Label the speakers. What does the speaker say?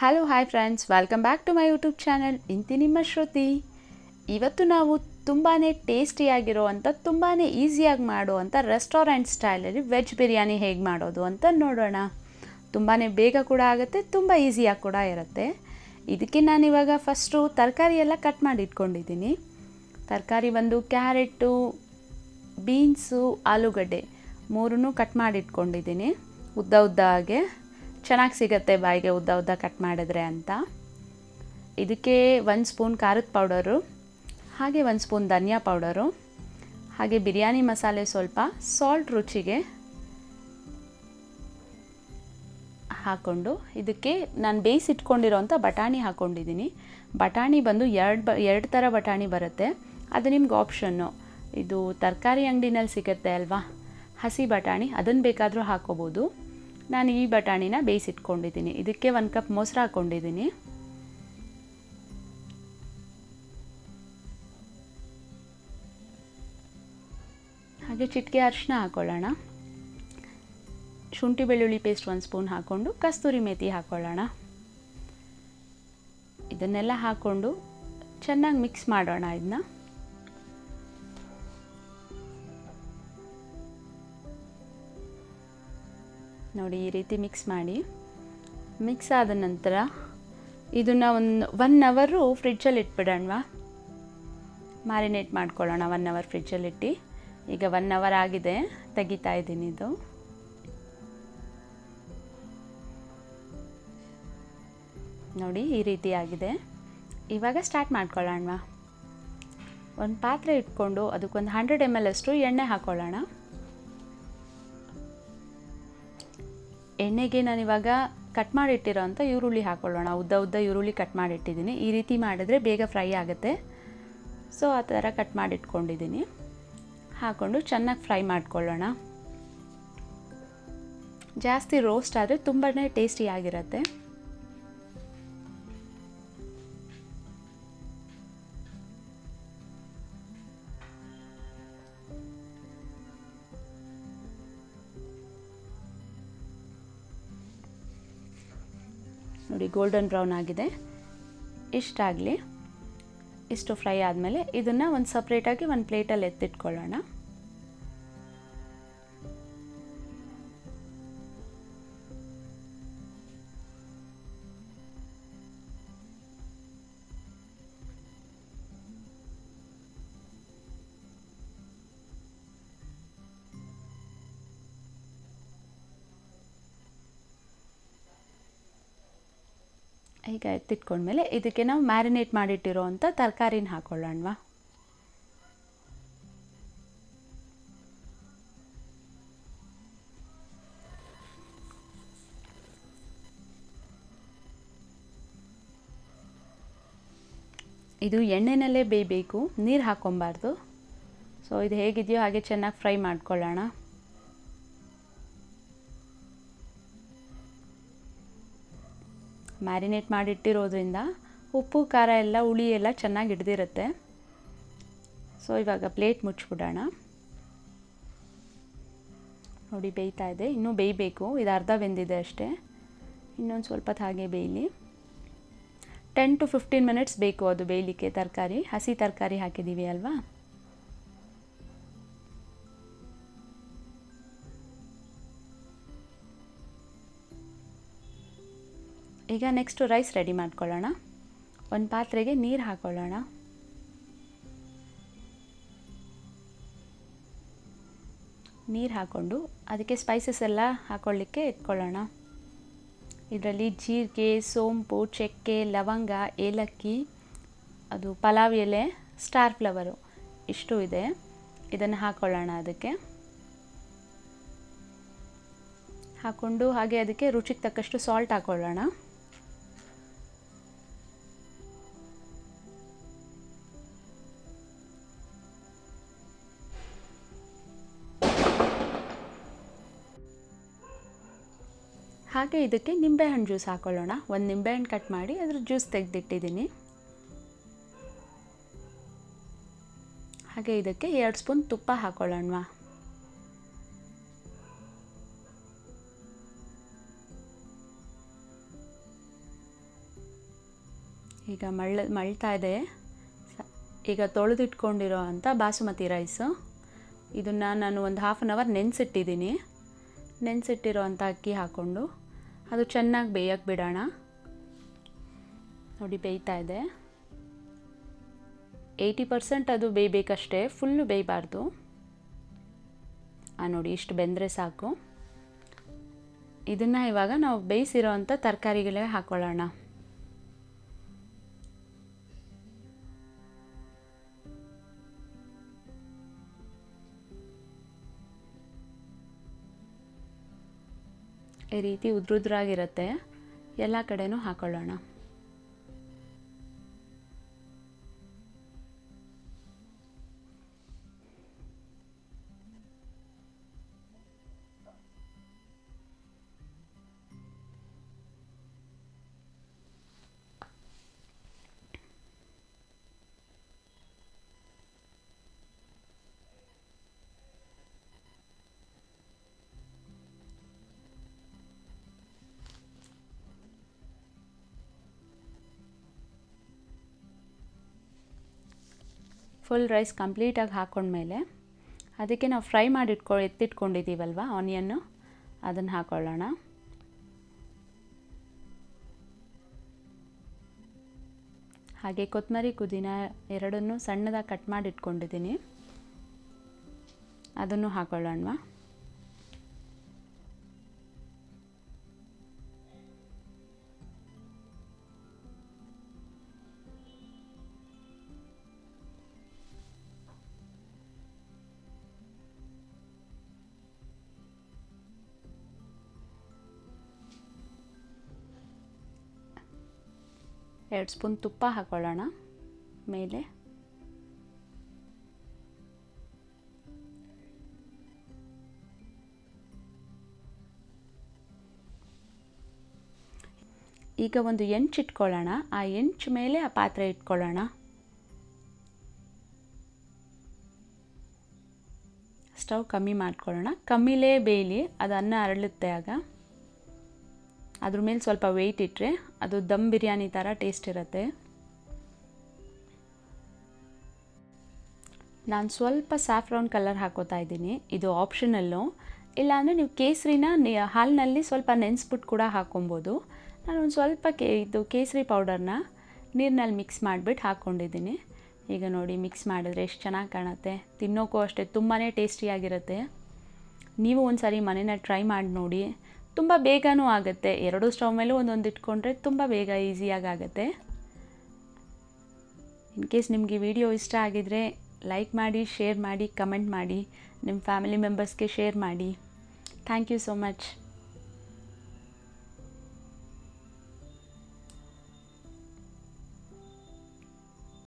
Speaker 1: Hello hi friends welcome back to my YouTube channel ಇಂತಿ ನಿಮ್ಮ ಶ್ರುತಿ. ಇವತ್ತು ನಾವು ತುಂಬಾ ಟೇಸ್ಟಿಯಾಗಿರುವಂಥ ತುಂಬಾ ಈಸಿಯಾಗಿ ಮಾಡುವಂಥ ರೆಸ್ಟೋರೆಂಟ್ ಸ್ಟೈಲಲ್ಲಿ ವೆಜ್ ಬಿರಿಯಾನಿ ಹೇಗೆ ಮಾಡೋದು ಅಂತ ನೋಡೋಣ. ತುಂಬಾ ಬೇಗ ಕೂಡ ಆಗುತ್ತೆ, ತುಂಬ ಈಸಿಯಾಗಿ ಕೂಡ ಇರುತ್ತೆ. ಇದಕ್ಕೆ ನಾನಿವಾಗ ಫಸ್ಟು ತರಕಾರಿ ಎಲ್ಲ ಕಟ್ ಮಾಡಿ ಇಟ್ಕೊಂಡಿದ್ದೀನಿ. ತರಕಾರಿ ಬಂದು ಕ್ಯಾರೆಟು ಬೀನ್ಸು ಆಲೂಗಡ್ಡೆ ಮೂರನ್ನೂ ಕಟ್ ಮಾಡಿ ಇಟ್ಕೊಂಡಿದ್ದೀನಿ. ಉದ್ದ ಉದ್ದ ಹಾಗೆ. ಚೆನ್ನಾಗಿ ಸಿಗುತ್ತೆ ಬಾಯಿಗೆ ಉದ್ದ ಉದ್ದ ಕಟ್ ಮಾಡಿದ್ರೆ ಅಂತ. ಇದಕ್ಕೆ ಒಂದು ಸ್ಪೂನ್ ಖಾರದ ಪೌಡರು, ಹಾಗೆ ಒಂದು ಸ್ಪೂನ್ ಧನಿಯಾ ಪೌಡರು, ಹಾಗೆ ಬಿರಿಯಾನಿ ಮಸಾಲೆ ಸ್ವಲ್ಪ ಸಾಲ್ಟ್ ರುಚಿಗೆ ಹಾಕ್ಕೊಂಡು ಇದಕ್ಕೆ ನಾನು ಬೇಯಿಸಿಟ್ಕೊಂಡಿರೋಂಥ ಬಟಾಣಿ ಹಾಕ್ಕೊಂಡಿದ್ದೀನಿ ಬಟಾಣಿ ಬಂದು ಎರಡು ಬ, ಎರಡು ಥರ ಬಟಾಣಿ ಬರುತ್ತೆ. ಅದು ನಿಮ್ಗೆ ಆಪ್ಷನ್ನು ಇದು ತರಕಾರಿ ಅಂಗಡಿನಲ್ಲಿ ಸಿಗುತ್ತೆ ಅಲ್ವಾ? ಹಸಿ ಬಟಾಣಿ ಅದನ್ನು ಬೇಕಾದರೂ ಹಾಕೋಬೋದು. ನಾನು ಈ ಬಟಾಣಿನ ಬೇಯಿಸಿಟ್ಕೊಂಡಿದ್ದೀನಿ. ಇದಕ್ಕೆ ಒಂದು ಕಪ್ ಮೊಸರು ಹಾಕ್ಕೊಂಡಿದ್ದೀನಿ. ಹಾಗೆ ಚಿಟಿಕೆ ಅರಿಶಿನ ಹಾಕ್ಕೊಳ್ಳೋಣ ಶುಂಠಿ ಬೆಳ್ಳುಳ್ಳಿ ಪೇಸ್ಟ್ ಒಂದು ಸ್ಪೂನ್ ಹಾಕ್ಕೊಂಡು ಕಸ್ತೂರಿ ಮೇಥಿ ಹಾಕ್ಕೊಳ್ಳೋಣ ಇದನ್ನೆಲ್ಲ ಹಾಕ್ಕೊಂಡು ಚೆನ್ನಾಗಿ ಮಿಕ್ಸ್ ಮಾಡೋಣ ಇದನ್ನ. ನೋಡಿ ಈ ರೀತಿ ಮಿಕ್ಸ್ ಮಾಡಿ. ಮಿಕ್ಸ್ ಆದ ನಂತರ ಇದನ್ನು ಒಂದು ಒನ್ ಅವರು ಫ್ರಿಡ್ಜಲ್ಲಿ ಇಟ್ಬಿಡೋಣವಾ? ಮ್ಯಾರಿನೇಟ್ ಮಾಡ್ಕೊಳ್ಳೋಣ ಒನ್ ಅವರ್ ಫ್ರಿಡ್ಜಲ್ಲಿಟ್ಟು ಈಗ ಒನ್ ಅವರ್ ಆಗಿದೆ, ತೆಗಿತಾ ಇದ್ದೀನಿ ಇದು. ನೋಡಿ ಈ ರೀತಿ ಆಗಿದೆ. ಇವಾಗ ಸ್ಟಾರ್ಟ್ ಮಾಡ್ಕೊಳ್ಳೋಣವಾ? ಒಂದು ಪಾತ್ರೆ ಇಟ್ಕೊಂಡು ಅದಕ್ಕೊಂದು ಹಂಡ್ರೆಡ್ ಎಂ ಎಲ್ ಅಷ್ಟು ಎಣ್ಣೆ ಹಾಕ್ಕೊಳ್ಳೋಣ ಎಣ್ಣೆಗೆ ನಾನಿವಾಗ ಕಟ್ ಮಾಡಿಟ್ಟಿರೋ ಅಂಥ ಈರುಳ್ಳಿ ಹಾಕ್ಕೊಳ್ಳೋಣ ಉದ್ದ ಉದ್ದ ಈರುಳ್ಳಿ ಕಟ್ ಮಾಡಿಟ್ಟಿದ್ದೀನಿ. ಈ ರೀತಿ ಮಾಡಿದ್ರೆ ಬೇಗ ಫ್ರೈ ಆಗುತ್ತೆ. ಸೊ ಆ ಥರ ಕಟ್ ಮಾಡಿಟ್ಕೊಂಡಿದ್ದೀನಿ. ಹಾಕ್ಕೊಂಡು ಚೆನ್ನಾಗಿ ಫ್ರೈ ಮಾಡ್ಕೊಳ್ಳೋಣ. ಜಾಸ್ತಿ ರೋಸ್ಟ್ ಆದರೆ ತುಂಬಾ ಟೇಸ್ಟಿಯಾಗಿರುತ್ತೆ ನೋಡಿ ಗೋಲ್ಡನ್ ಬ್ರೌನ್ ಆಗಿದೆ. ಇಷ್ಟಾಗಲಿ ಇಷ್ಟು ಫ್ರೈ ಆದಮೇಲೆ ಇದನ್ನು ಒಂದು ಸಪ್ರೇಟಾಗಿ ಒಂದು ಪ್ಲೇಟಲ್ಲಿ ಎತ್ತಿಟ್ಕೊಳ್ಳೋಣ. ಈಗ ಎತ್ತಿಟ್ಕೊಂಡ್ಮೇಲೆ ಇದಕ್ಕೆ ನಾವು ಮ್ಯಾರಿನೇಟ್ ಮಾಡಿಟ್ಟಿರೋ ಅಂಥ ತರಕಾರಿನ ಹಾಕ್ಕೊಳ್ಳೋಣವಾ ಇದು ಎಣ್ಣೆನಲ್ಲೇ ಬೇಯಬೇಕು, ನೀರು ಹಾಕ್ಕೊಬಾರ್ದು. ಸೊ ಇದು ಹೇಗಿದೆಯೋ ಹಾಗೆ ಚೆನ್ನಾಗಿ ಫ್ರೈ ಮಾಡ್ಕೊಳ್ಳೋಣ. ಮ್ಯಾರಿನೇಟ್ ಮಾಡಿಟ್ಟಿರೋದ್ರಿಂದ ಉಪ್ಪು, ಖಾರ ಎಲ್ಲ, ಹುಳಿ ಎಲ್ಲ ಚೆನ್ನಾಗಿ ಹಿಡ್ದಿರುತ್ತೆ. ಸೊ ಇವಾಗ ಪ್ಲೇಟ್ ಮುಚ್ಚಿಬಿಡೋಣ. ನೋಡಿ, ಬೇಯ್ತಾ ಇದೆ. ಇನ್ನೂ ಬೇಯಬೇಕು. ಇದು ಅರ್ಧ ಬೆಂದಿದೆ ಅಷ್ಟೇ. ಇನ್ನೊಂದು ಸ್ವಲ್ಪ ಹಾಗೆ ಬೇಯಲಿ. ಟೆನ್ ಟು ಫಿಫ್ಟೀನ್ ಮಿನಿಟ್ಸ್ ಬೇಕು ಅದು ಬೇಯಲಿಕ್ಕೆ ತರಕಾರಿ. ಹಸಿ ತರಕಾರಿ ಹಾಕಿದ್ದೀವಿ ಅಲ್ವಾ? ಈಗ ನೆಕ್ಸ್ಟು ರೈಸ್ ರೆಡಿ ಮಾಡ್ಕೊಳ್ಳೋಣ. ಒಂದು ಪಾತ್ರೆಗೆ ನೀರು ಹಾಕ್ಕೊಳ್ಳೋಣ ನೀರು ಹಾಕ್ಕೊಂಡು ಅದಕ್ಕೆ ಸ್ಪೈಸಸ್ ಎಲ್ಲ ಹಾಕ್ಕೊಳ್ಳಿಕ್ಕೆ ಇಟ್ಕೊಳ್ಳೋಣ ಇದರಲ್ಲಿ ಜೀರಿಗೆ, ಸೋಂಪು, ಚಕ್ಕೆ, ಲವಂಗ, ಏಲಕ್ಕಿ, ಅದು ಪಲಾವ್ ಎಲೆ ಸ್ಟಾರ್ ಫ್ಲವರು ಇಷ್ಟು ಇದೆ. ಇದನ್ನು ಹಾಕ್ಕೊಳ್ಳೋಣ ಅದಕ್ಕೆ. ಹಾಕ್ಕೊಂಡು ಹಾಗೆ ಅದಕ್ಕೆ ರುಚಿಗೆ ತಕ್ಕಷ್ಟು ಸಾಲ್ಟ್ ಹಾಕ್ಕೊಳ್ಳೋಣ ಹಾಗೆ ಇದಕ್ಕೆ ನಿಂಬೆಹಣ್ಣು ಜ್ಯೂಸ್ ಹಾಕ್ಕೊಳ್ಳೋಣ ಒಂದು ನಿಂಬೆಹಣ್ಣು ಕಟ್ ಮಾಡಿ ಅದ್ರ ಜ್ಯೂಸ್ ತೆಗೆದಿಟ್ಟಿದ್ದೀನಿ. ಹಾಗೆ ಇದಕ್ಕೆ ಎರಡು ಸ್ಪೂನ್ ತುಪ್ಪ ಹಾಕ್ಕೊಳ್ಳೋಣ ಈಗ ಮಳ್ಳ, ಮಳ್ತಾ ಇದೆ. ಈಗ ತೊಳೆದಿಟ್ಕೊಂಡಿರೋ ಅಂಥ ಬಾಸುಮತಿ ರೈಸು ಇದನ್ನು ನಾನು ಒಂದು ಹಾಫ್ ಆನ್ ಅವರ್ ನೆನೆಸಿಟ್ಟಿದ್ದೀನಿ. ನೆನೆಸಿಟ್ಟಿರೋ ಅಂಥ ಅಕ್ಕಿ ಹಾಕ್ಕೊಂಡು ಅದು ಚೆನ್ನಾಗಿ ಬೇಯಕ್ಕೆ ಬಿಡೋಣ. ನೋಡಿ, ಬೇಯ್ತಾ ಇದೆ. ಏಯ್ಟಿ ಪರ್ಸೆಂಟ್ ಅದು ಬೇಯಬೇಕಷ್ಟೇ, ಫುಲ್ಲು ಬೇಯಬಾರ್ದು. ನೋಡಿ, ಇಷ್ಟು ಬೆಂದರೆ ಸಾಕು. ಇದನ್ನು ಇವಾಗ ನಾವು ಬೇಯಿಸಿರೋ ಅಂಥ ತರಕಾರಿಗಳೇ ಹಾಕ್ಕೊಳ್ಳೋಣ ರೀತಿ ಉದ್ರುದ್ರಾಗಿರುತ್ತೆ. ಎಲ್ಲ ಕಡೆನೂ ಹಾಕೊಳ್ಳೋಣ. ಫುಲ್ ರೈಸ್ ಕಂಪ್ಲೀಟಾಗಿ ಹಾಕ್ಕೊಂಡ್ಮೇಲೆ ಅದಕ್ಕೆ ನಾವು ಫ್ರೈ ಮಾಡಿ ಇಟ್ಕೊ ಎತ್ತಿಟ್ಕೊಂಡಿದ್ದೀವಲ್ವ ಆನಿಯನ್ನು ಅದನ್ನು ಹಾಕ್ಕೊಳ್ಳೋಣ ಹಾಗೆ ಕೊತ್ತಂಬರಿ ಪುದೀನ ಎರಡನ್ನೂ ಸಣ್ಣದಾಗಿ ಕಟ್ ಮಾಡಿ ಇಟ್ಕೊಂಡಿದ್ದೀನಿ ಅದನ್ನು ಹಾಕೊಳ್ಳೋಣವಾ? ಎರಡು ಸ್ಪೂನ್ ತುಪ್ಪ ಹಾಕೊಳ್ಳೋಣ ಮೇಲೆ. ಈಗ ಒಂದು ಎಂಚು ಇಟ್ಕೊಳ್ಳೋಣ. ಆ ಎಂಚು ಮೇಲೆ ಆ ಪಾತ್ರೆ ಇಟ್ಕೊಳ್ಳೋಣ. ಸ್ಟವ್ ಕಮ್ಮಿ ಮಾಡ್ಕೊಳ್ಳೋಣ. ಕಮ್ಮಿಲೇ ಬೇಯಲಿ, ಅದು ಅನ್ನ ಅರಳುತ್ತೆ ಆಗ. ಅದ್ರ ಮೇಲೆ ಸ್ವಲ್ಪ ವೆಯ್ಟ್ ಇಟ್ಟರೆ ಅದು ದಮ್ ಬಿರಿಯಾನಿ ಥರ ಟೇಸ್ಟ್ ಇರುತ್ತೆ. ನಾನು ಸ್ವಲ್ಪ ಸ್ಯಾಫ್ರಾನ್ ಕಲರ್ ಹಾಕೋತಾ ಇದ್ದೀನಿ. ಇದು ಆಪ್ಷನಲ್ಲು ಇಲ್ಲಾಂದರೆ ನೀವು ಕೇಸರಿನ ಹಾಲಿನಲ್ಲಿ ಸ್ವಲ್ಪ ನೆನೆಸ್ಬಿಟ್ಟು ಕೂಡ ಹಾಕೊಬೋದು. ನಾನು ಒಂದು ಸ್ವಲ್ಪ ಕೇ, ಇದು ಕೇಸರಿ ಪೌಡರ್ನ ನೀರಿನಲ್ಲಿ ಮಿಕ್ಸ್ ಮಾಡಿಬಿಟ್ಟು ಹಾಕ್ಕೊಂಡಿದ್ದೀನಿ ಈಗ ನೋಡಿ ಮಿಕ್ಸ್ ಮಾಡಿದ್ರೆ ಎಷ್ಟು ಚೆನ್ನಾಗಿ ಕಾಣುತ್ತೆ. ತಿನ್ನೋಕ್ಕೂ ಅಷ್ಟೇ ತುಂಬಾ ಟೇಸ್ಟಿಯಾಗಿರುತ್ತೆ ನೀವು ಒಂದು ಸಾರಿ ಮನೇನ ಟ್ರೈ ಮಾಡಿ ನೋಡಿ. ತುಂಬ ಬೇಗನೂ ಆಗುತ್ತೆ. ಎರಡು ಸ್ಟವ್ ಮೇಲೂ ಒಂದೊಂದು ಇಟ್ಕೊಂಡ್ರೆ ತುಂಬ ಬೇಗ ಈಸಿಯಾಗಿ ಆಗುತ್ತೆ ಇನ್ ಕೇಸ್ ನಿಮಗೆ ವಿಡಿಯೋ ಇಷ್ಟ ಆಗಿದರೆ ಲೈಕ್ ಮಾಡಿ, ಶೇರ್ ಮಾಡಿ, ಕಮೆಂಟ್ ಮಾಡಿ ನಿಮ್ಮ ಫ್ಯಾಮಿಲಿ ಮೆಂಬರ್ಸ್ಗೆ ಶೇರ್ ಮಾಡಿ. Thank you so much.